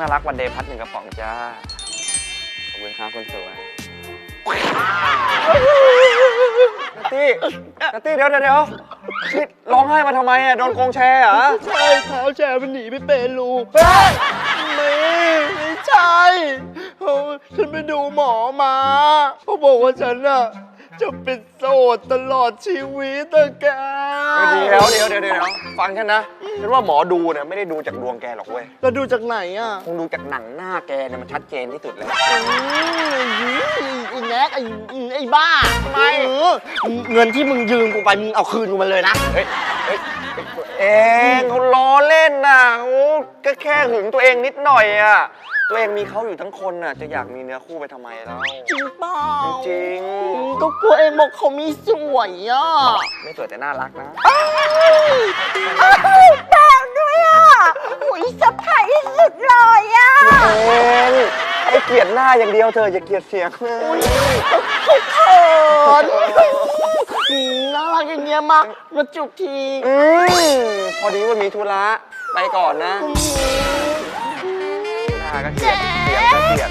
น่ารักวันเดย์พัดหนึ่งกระป๋องจ้า ขอบคุณครับคนสวยนัตตี้นัตตี้เดี๋ยวเดี๋ยวเดี๋ยวนี่ร้องไห้มาทำไมอะโดนโกงแชร์เหรอใช่เท้าแชร์มันหนีไปเป็นลูกไม่ไม่ใช่เออฉันไปดูหมอมาเขาบอกว่าฉันอะ จะเป็นโสดตลอดชีวิตอะแกเดี๋ยวเดี๋ยวเดี๋ยวเดี๋ยวฟังฉันนะฉันว่าหมอดูเนี่ยไม่ได้ดูจากดวงแกหรอกเว้ยแล้วดูจากไหนอะคงดูจากหนังหน้าแกเนี่ยมันชัดเจนที่สุดเลยอืมไอ้แน็กไอ้ไอ้บ้าทำไมเงินที่มึงยืมกูไปมึงเอาคืนกูมาเลยนะเฮ้ยเฮ้ยเองเขาล้อเล่นน่ะโอ้ก็แค่หึงตัวเองนิดหน่อยอะ ตัวเองมีเขาอยู่ทั้งคนน่ะ จะอยากมีเนื้อคู่ไปทำไมแล้วจริงเปล่าจริงอืมก็กลัวเองบอกเขามีสวยอะไม่สวยแต่น่ารักนะแป้งด้วยอะหุยสะพายที่สุดเลยอะเองให้เกลียดหน้าอย่างเดียวเธออย่าเกลียดเสียงเขาเขินอืมน่ารักอย่างเงี้ยมามาจุบทีอืมพอดีว่ามีธุระไปก่อนนะหน้าก็เกลียดเสียดก็เกลียด